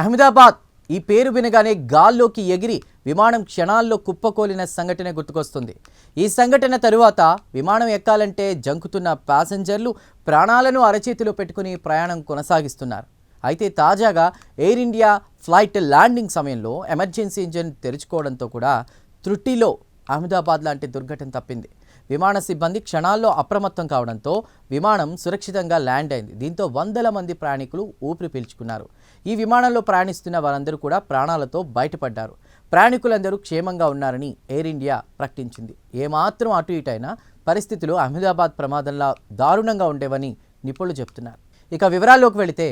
అహ్మదాబాద్ ఈ పేరు వినగానే గాల్లోకి ఎగిరి విమానం క్షణాల్లో కుప్పకూలిన సంఘటన గుర్తుకొస్తుంది. ఈ సంఘటన తరువాత విమానం ఎక్కాలంటే జంకుతున్న ప్యాసింజర్లు ప్రాణాలను అరచేతిలో పెట్టుకుని ప్రయాణం కొనసాగిస్తున్నారు. అయితే తాజాగా ఎయిర్ ఇండియా ఫ్లైట్ ల్యాండింగ్ సమయంలో ఎమర్జెన్సీ ఇంజిన్ తెరుచుకోవడంతో కూడా త్రుటిలో అహ్మదాబాద్ లాంటి దుర్ఘటన తప్పింది. విమాన సిబ్బంది క్షణాల్లో అప్రమత్తం కావడంతో విమానం సురక్షితంగా ల్యాండ్ అయింది. దీంతో వందల మంది ప్రయాణికులు ఊపిరి పీల్చుకున్నారు. ఈ విమానంలో ప్రయాణిస్తున్న వారందరూ కూడా ప్రాణాలతో బయటపడ్డారు. ప్రయాణికులందరూ క్షేమంగా ఉన్నారని ఎయిర్ ఇండియా ప్రకటించింది. ఏమాత్రం అటు ఇటైనా పరిస్థితులు అహ్మదాబాద్ ప్రమాదంలా దారుణంగా ఉండేవని నిపుణులు చెబుతున్నారు. ఇక వివరాల్లోకి వెళితే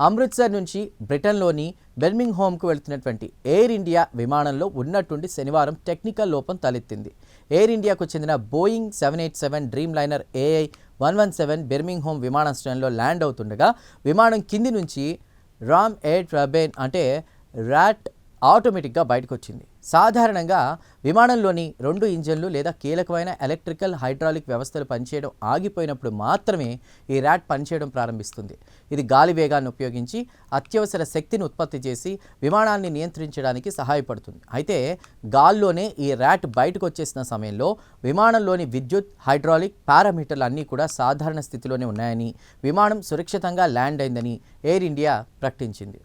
అమృత్సర్ నుంచి బ్రిటన్లోని బెర్మింగ్ హోమ్కు వెళుతున్నటువంటి ఎయిర్ ఇండియా విమానంలో ఉన్నట్టుండి శనివారం టెక్నికల్ లోపం తలెత్తింది. ఎయిర్ ఇండియాకు చెందిన Boeing seven eight seven Dreamliner AI one one seven Birmingham విమానాశ్రయంలో ల్యాండ్ అవుతుండగా విమానం కింది నుంచి రామ్ ఎయిర్ ట్రబేన్ అంటే ర్యాట్ ఆటోమేటిక్గా బయటకు వచ్చింది సాధారణంగా విమానంలోని రెండు ఇంజన్లు లేదా కీలకమైన ఎలక్ట్రికల్ హైడ్రాలిక్ వ్యవస్థలు పనిచేయడం ఆగిపోయినప్పుడు మాత్రమే ఈ ర్యాట్ పనిచేయడం ప్రారంభిస్తుంది. ఇది గాలి వేగాన్ని ఉపయోగించి అత్యవసర శక్తిని ఉత్పత్తి చేసి విమానాన్ని నియంత్రించడానికి సహాయపడుతుంది. అయితే గాల్లోనే ఈ ర్యాట్ బయటకు వచ్చేసిన సమయంలో విమానంలోని విద్యుత్ హైడ్రాలిక్ పారామీటర్లు అన్నీ కూడా సాధారణ స్థితిలోనే ఉన్నాయని విమానం సురక్షితంగా ల్యాండ్ అయిందని ఎయిర్ ఇండియా ప్రకటించింది.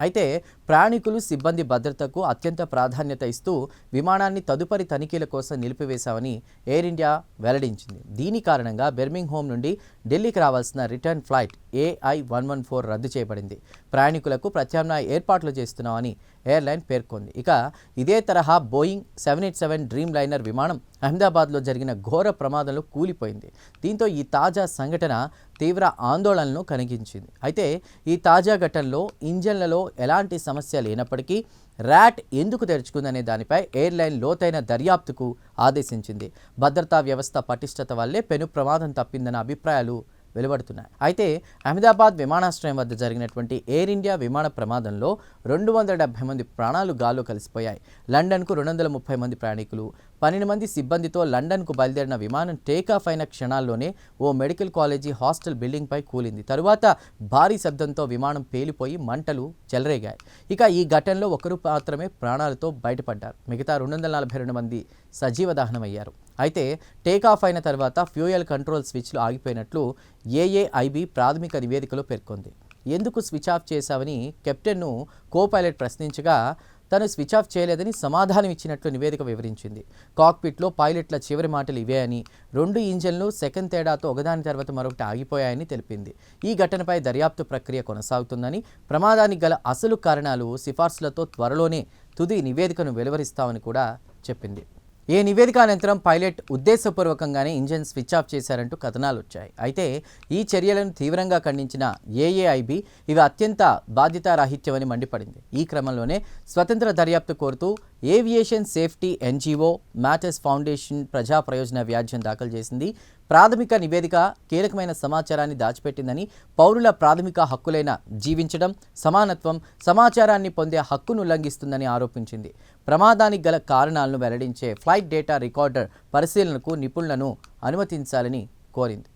అయితే ప్రయాణికులు సిబ్బంది భద్రతకు అత్యంత ప్రాధాన్యత ఇస్తూ విమానాన్ని తదుపరి తనిఖీల కోసం నిలిపివేశామని ఎయిర్ ఇండియా వెల్లడించింది. దీని కారణంగా బెర్మింగ్ హోమ్ నుండి ఢిల్లీకి రావాల్సిన return flight AI one one four రద్దు చేయబడింది. ప్రయాణికులకు ప్రత్యామ్నాయ ఏర్పాట్లు చేస్తున్నామని ఎయిర్లైన్ పేర్కొంది. ఇక ఇదే తరహా Boeing seven eight seven Dreamliner విమానం అహ్మదాబాద్లో జరిగిన ఘోర ప్రమాదంలో కూలిపోయింది. దీంతో ఈ తాజా సంఘటన తీవ్ర ఆందోళనను కలిగించింది అయితే ఈ తాజా ఘటనలో ఇంజన్లలో ఎలాంటి సమస్య లేనప్పటికీ ర్యాట్ ఎందుకు తెరుచుకుందనే దానిపై ఎయిర్లైన్ లోతైన దర్యాప్తుకు ఆదేశించింది. భద్రతా వ్యవస్థ పటిష్టత వల్లే పెను ప్రమాదం తప్పిందన్న అభిప్రాయాలు వెలువడుతున్నాయి. అయితే అహ్మదాబాద్ విమానాశ్రయం వద్ద జరిగినటువంటి ఎయిర్ ఇండియా విమాన ప్రమాదంలో రెండు వందల డెబ్బై మంది ప్రాణాలు గాల్లో కలిసిపోయాయి. లండన్కు రెండు వందల ముప్పై మంది ప్రయాణికులు పన్నెండు మంది సిబ్బందితో లండన్కు బయలుదేరిన విమానం టేకాఫ్ అయిన క్షణాల్లోనే ఓ మెడికల్ కాలేజీ హాస్టల్ బిల్డింగ్పై కూలింది. తరువాత భారీ శబ్దంతో విమానం పేలిపోయి మంటలు చెలరేగాయి. ఇక ఈ ఘటనలో ఒకరు మాత్రమే ప్రాణాలతో బయటపడ్డారు. మిగతా రెండు వందల నలభై రెండు మంది సజీవ దహనమయ్యారు. అయితే టేకాఫ్ అయిన తర్వాత ఫ్యూయల్ కంట్రోల్ స్విచ్లు ఆగిపోయినట్లు ఏఏఐబి ప్రాథమిక నివేదికలో పేర్కొంది. ఎందుకు స్విచ్ ఆఫ్ చేశావని కెప్టెన్ను కో పైలట్ ప్రశ్నించగా తను స్విచ్ ఆఫ్ చేయలేదని సమాధానం ఇచ్చినట్లు నివేదిక వివరించింది. కాక్పిట్లో పైలట్ల చివరి మాటలు ఇవే అని రెండు ఇంజన్లు సెకండ్ తేడాతో ఒకదాని తర్వాత మరొకటి ఆగిపోయాయని తెలిపింది. ఈ ఘటనపై దర్యాప్తు ప్రక్రియ కొనసాగుతుందని ప్రమాదానికి గల అసలు కారణాలు సిఫార్సులతో త్వరలోనే తుది నివేదికను వెలువరిస్తామని కూడా చెప్పింది. ఏ నివేదిక అనంతరం పైలట్ ఉద్దేశపూర్వకంగానే ఇంజిన్ స్విచ్ ఆఫ్ చేశారంటూ కథనాలు వచ్చాయి. అయితే ఈ చర్యలను తీవ్రంగా ఖండించిన ఏఏఐబి ఇవి అత్యంత బాధ్యతారాహిత్యమని మండిపడింది. ఈ క్రమంలోనే స్వతంత్ర దర్యాప్తు కోరుతూ aviation safety NGO matters foundation ప్రజా ప్రయోజన వ్యాజ్యం దాఖలు చేసింది. ప్రాథమిక నివేదిక కీలకమైన సమాచారాన్ని దాచిపెట్టిందని పౌరుల ప్రాథమిక హక్కులైన జీవించడం సమానత్వం సమాచారాన్ని పొందే హక్కును ఉల్లంఘిస్తుందని ఆరోపించింది. ప్రమాదానికి గల కారణాలను వెల్లడించే ఫ్లైట్ డేటా రికార్డర్ పరిశీలనకు నిపుణులను అనుమతించాలని కోరింది.